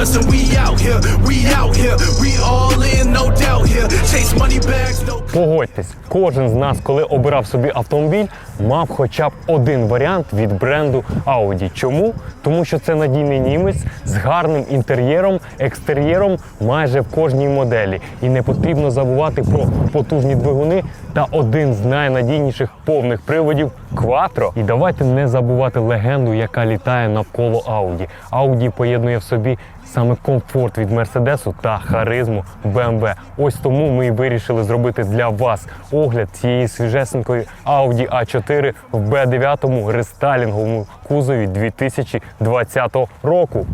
us, and we out here, we out here, we all in, no doubt here. Chase money bags, no. Погодьтесь, кожен з нас, коли обирав собі автомобіль, мав хоча б один варіант від бренду Audi. Чому? Тому що це надійний німець з гарним інтер'єром, екстер'єром майже в кожній моделі. І не потрібно забувати про потужні двигуни та один з найнадійніших повних приводів Quattro. І давайте не забувати легенду, яка літає навколо Audi. Audi поєднує в собі саме комфорт від Мерседесу та харизму BMW. Ось тому ми і вирішили зробити для вас огляд цієї свіжесенької Audi A4 в B9 рестайлінговому кузові 2020 року.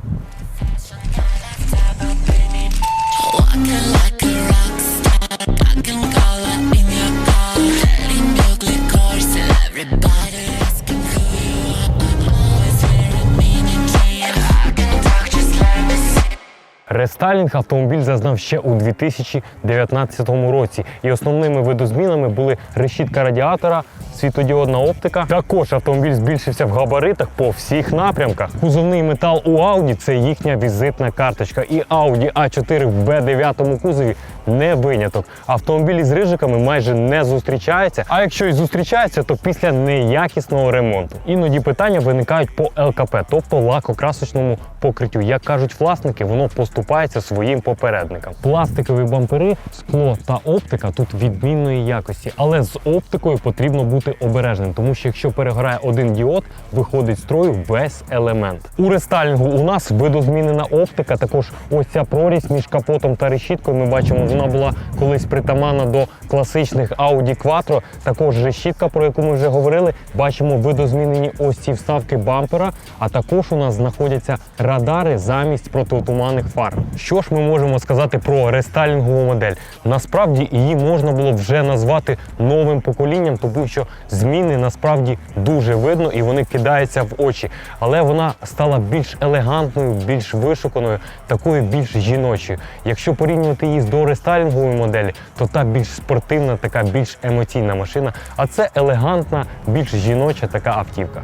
Рестайлінг автомобіль зазнав ще у 2019 році, і основними видозмінами були решітка радіатора, світодіодна оптика. Також автомобіль збільшився в габаритах по всіх напрямках. Кузовний метал у Audi – це їхня візитна карточка. І Audi A4 в B9 кузові не виняток. Автомобілі з рижиками майже не зустрічаються. А якщо і зустрічаються, то після неякісного ремонту. Іноді питання виникають по ЛКП, тобто лакокрасочному покриттю. Як кажуть власники, воно поступається своїм попередникам. Пластикові бампери, скло та оптика тут відмінної якості, але з оптикою потрібно бути обережним, тому що якщо перегорає один діод, виходить з строю весь елемент. У рестайлінгу у нас видозмінена оптика. Також ось ця прорізь між капотом та решіткою. Ми бачимо, вона була колись притаманна до класичних Audi Quattro. Також решітка, про яку ми вже говорили. Бачимо видозмінені ось ці вставки бампера. А також у нас знаходяться радари замість протитуманних фар. Що ж ми можемо сказати про рестайлінгову модель? Насправді її можна було вже назвати новим поколінням, тому що зміни насправді дуже видно і вони кидаються в очі. Але вона стала більш елегантною, більш вишуканою, такою більш жіночою. Якщо порівнювати її з дорестайлінговою моделі, то та більш спортивна, така більш емоційна машина. А це елегантна, більш жіноча така автівка.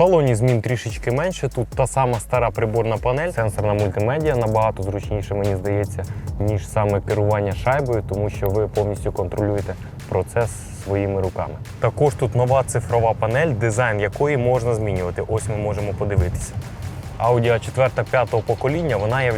Салоні змін трішечки менше. Тут та сама стара приборна панель, сенсорна мультимедіа набагато зручніше, мені здається, ніж саме керування шайбою, тому що ви повністю контролюєте процес своїми руками. Також тут нова цифрова панель, дизайн якої можна змінювати. Ось ми можемо подивитися. Audi A4 п'ятого покоління вона є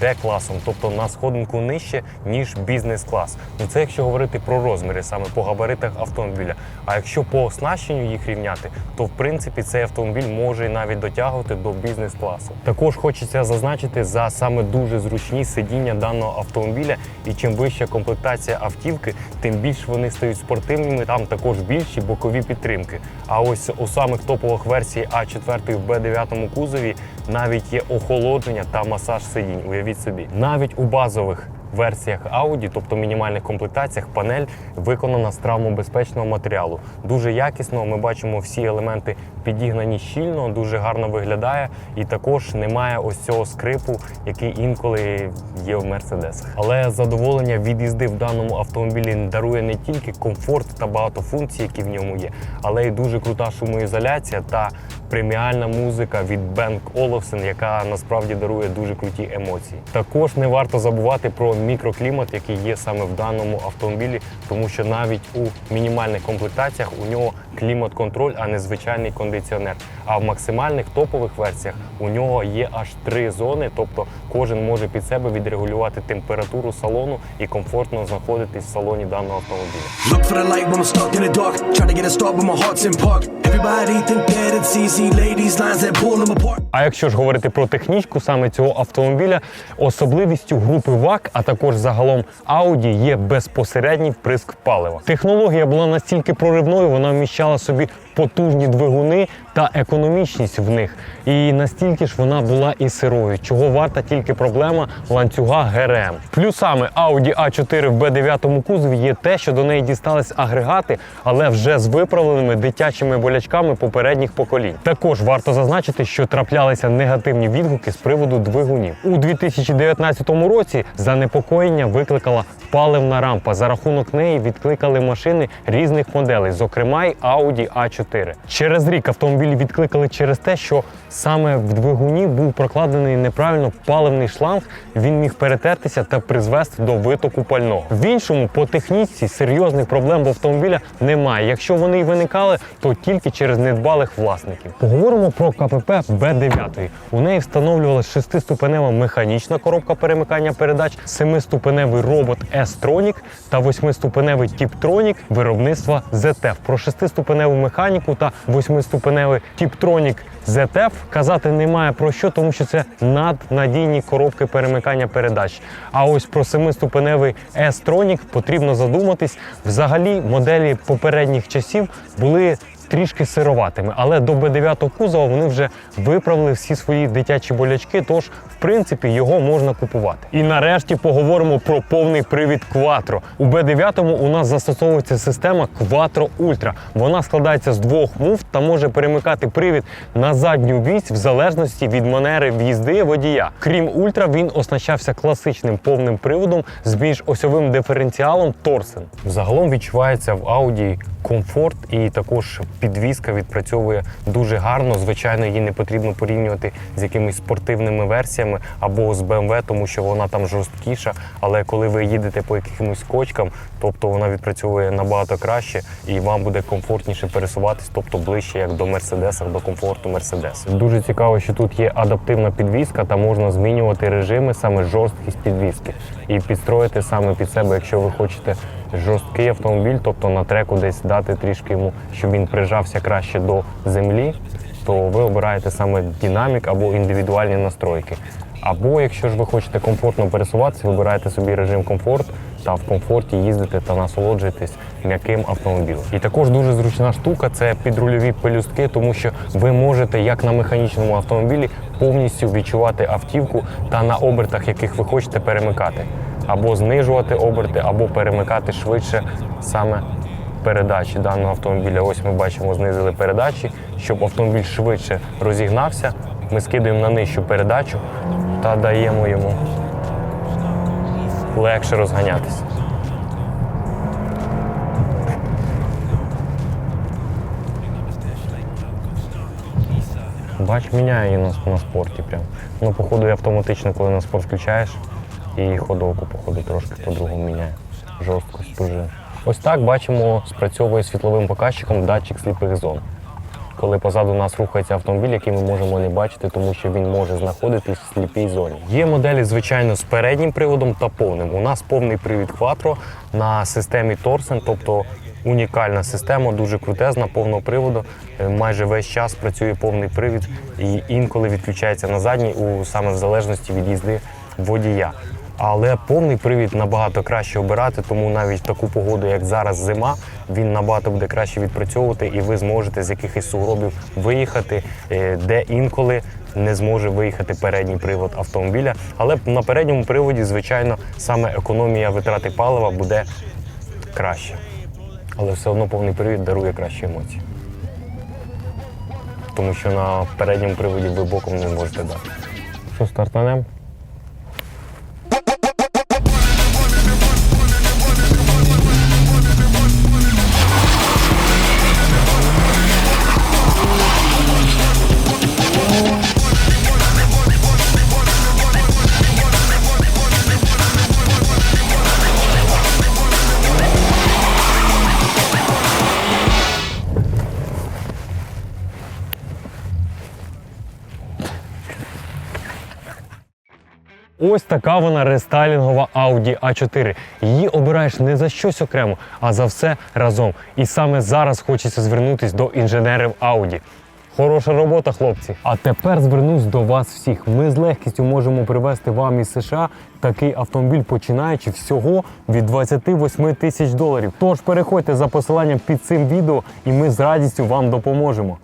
D-класом, тобто на сходинку нижче, ніж бізнес-клас. Ну це якщо говорити про розміри, саме по габаритах автомобіля. А якщо по оснащенню їх рівняти, то в принципі цей автомобіль може навіть дотягувати до бізнес-класу. Також хочеться зазначити за саме дуже зручні сидіння даного автомобіля. І чим вища комплектація автівки, тим більш вони стають спортивними. Там також більші бокові підтримки. А ось у самих топових версій А4 в Б9 кузові навіть є охолодження та масаж сидінь. Уявіть собі, навіть у базових версіях Audi, тобто мінімальних комплектаціях, панель виконана з травмобезпечного матеріалу. Дуже якісно. Ми бачимо всі елементи підігнані щільно, дуже гарно виглядає, і також немає ось цього скрипу, який інколи є в мерседесах. Але задоволення від їзди в даному автомобілі дарує не тільки комфорт та багато функцій, які в ньому є, але й дуже крута шумоізоляція та преміальна музика від Бенк Оловсен, яка насправді дарує дуже круті емоції. Також не варто забувати про мікроклімат, який є саме в даному автомобілі, тому що навіть у мінімальних комплектаціях у нього клімат-контроль, а не звичайний кондиціонер. А в максимальних топових версіях у нього є аж три зони, тобто кожен може під себе відрегулювати температуру салону і комфортно знаходитись в салоні даного автомобіля. А якщо ж говорити про технічку саме цього автомобіля, особливістю групи ВАК, а також загалом Audi, є безпосередній вприск палива. Технологія була настільки проривною, вона вміщала собі потужні двигуни та економічність в них. І настільки ж вона була і сирою, чого варта тільки проблема ланцюга ГРМ. Плюсами Audi A4 в B9 кузові є те, що до неї дістались агрегати, але вже з виправленими дитячими болячками попередніх поколінь. Також варто зазначити, що траплялися негативні відгуки з приводу двигунів. У 2019 році занепокоєння викликала паливна рампа. За рахунок неї відкликали машини різних моделей, зокрема й Audi A4. А4. Через рік автомобіль відкликали через те, що саме в двигуні був прокладений неправильно паливний шланг. Він міг перетертися та призвести до витоку пального. В іншому по техніці серйозних проблем в автомобіля немає. Якщо вони і виникали, то тільки через недбалих власників. Поговоримо про КПП Б9. У неї встановлювалася шестиступенева механічна коробка перемикання передач, семиступеневий робот S-Tronic та восьмиступеневий Tiptronic виробництва ZF. Про шестиступеневу механіку та восьмиступеневий Tiptronic ZF казати немає про що, тому що це наднадійні коробки перемикання передач. А ось про семиступеневий S-Tronic потрібно задуматись. Взагалі моделі попередніх часів були трішки сироватими, але до Б9 кузова вони вже виправили всі свої дитячі болячки, тож в принципі його можна купувати. І нарешті поговоримо про повний привід Quattro. У Б9 у нас застосовується система Quattro Ultra. Вона складається з двох муфт та може перемикати привід на задню вісь в залежності від манери в'їзди водія. Крім Ультра, він оснащався класичним повним приводом з більш осьовим диференціалом Торсен. Загалом відчувається в Audi комфорт і також підвізка відпрацьовує дуже гарно. Звичайно, її не потрібно порівнювати з якимись спортивними версіями або з BMW, тому що вона там жорсткіша. Але коли ви їдете по якимось кочкам, тобто вона відпрацьовує набагато краще і вам буде комфортніше пересуватись, тобто ближче як до Мерседеса, до комфорту Мерседеса. Дуже цікаво, що тут є адаптивна підвізка та можна змінювати режими, саме жорсткість підвізки, і підстроїти саме під себе, якщо ви хочете жорсткий автомобіль, тобто на треку десь дати трішки йому, щоб він прижався краще до землі, то ви обираєте саме динамік або індивідуальні настройки. Або якщо ж ви хочете комфортно пересуватися, вибираєте собі режим комфорт та в комфорті їздите та насолоджуєтесь м'яким автомобілем. І також дуже зручна штука це підрульові пелюстки, тому що ви можете, як на механічному автомобілі, повністю відчувати автівку та на обертах, яких ви хочете перемикати, або знижувати оберти, або перемикати швидше саме передачі даного автомобіля. Ось ми бачимо, знизили передачі, щоб автомобіль швидше розігнався. Ми скидаємо на нижчу передачу та даємо йому легше розганятися. Бач, міняє її на, на спорті прям. Ну, походу, автоматично, коли на спорт включаєш, і ходовку, походу, трошки по-другому міняє. Жорсткость пружин. Ось так бачимо, спрацьовує світловим показчиком датчик сліпих зон. Коли позаду нас рухається автомобіль, який ми можемо не бачити, тому що він може знаходитись в сліпій зоні. Є моделі, звичайно, з переднім приводом та повним. У нас повний привід Quattro на системі Torsen, тобто унікальна система, дуже крутезна, повного приводу. Е, Майже весь час працює повний привід і інколи відключається на задній, у саме в залежності від їзди водія. Але повний привід набагато краще обирати, тому навіть таку погоду, як зараз зима, він набагато буде краще відпрацьовувати, і ви зможете з якихось сугробів виїхати, е, де інколи не зможе виїхати передній привод автомобіля. Але на передньому приводі, звичайно, саме економія витрати палива буде краще. Але все одно повний привід дарує кращі емоції. Тому що на передньому приводі ви боком не можете дати. Що стартанемо? Ось така вона рестайлінгова Audi A4. Її обираєш не за щось окремо, а за все разом. І саме зараз хочеться звернутися до інженерів Audi. Хороша робота, хлопці. А тепер звернусь до вас всіх. Ми з легкістю можемо привезти вам із США такий автомобіль, починаючи всього від 28 тисяч доларів. Тож переходьте за посиланням під цим відео, і ми з радістю вам допоможемо.